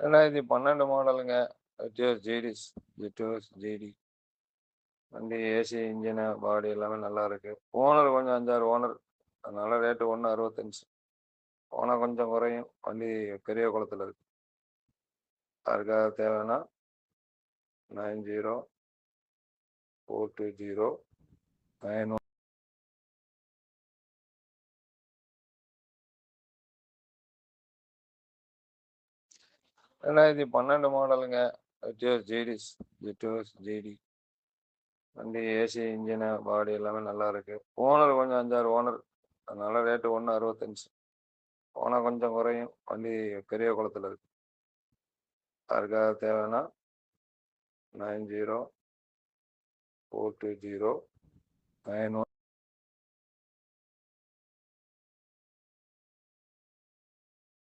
ரெண்டாயிரத்தி பன்னெண்டு மாடலுங்க. ஜெட்டியோஸ் ஜேடிஸ் ஜெட்டோஸ் ஜேடி வண்டி ஏசி இன்ஜினு பாடி எல்லாமே நல்லா இருக்கு. ஓனர் கொஞ்சம் அஞ்சாறு ஓனர் அதனால ரேட்டு ஒன்று அறுபத்தஞ்சு. ஓனர் கொஞ்சம் குறையும். வண்டி பெரிய குளத்தில் இருக்கு. யாருக்காவது தேவைன்னா nine zero four two zero nine ரெண்டாயிரத்தி பன்னெண்டு மாடலுங்க. ஜெட்டியோஸ் ஜேடிஸ் ஜெட்டியோஸ் ஜேடி. வண்டி ஏசி இன்ஜினு பாடி எல்லாமே நல்லா இருக்கு. ஓனர் கொஞ்சம் அஞ்சாறு ஓனர் அதனால ரேட்டு ஒன்று அறுபத்தஞ்சு. ஓனர் கொஞ்சம் குறையும். வண்டி பெரிய குளத்தில் இருக்கு. அதுக்காக தேவைன்னா nine zero four two zero nine one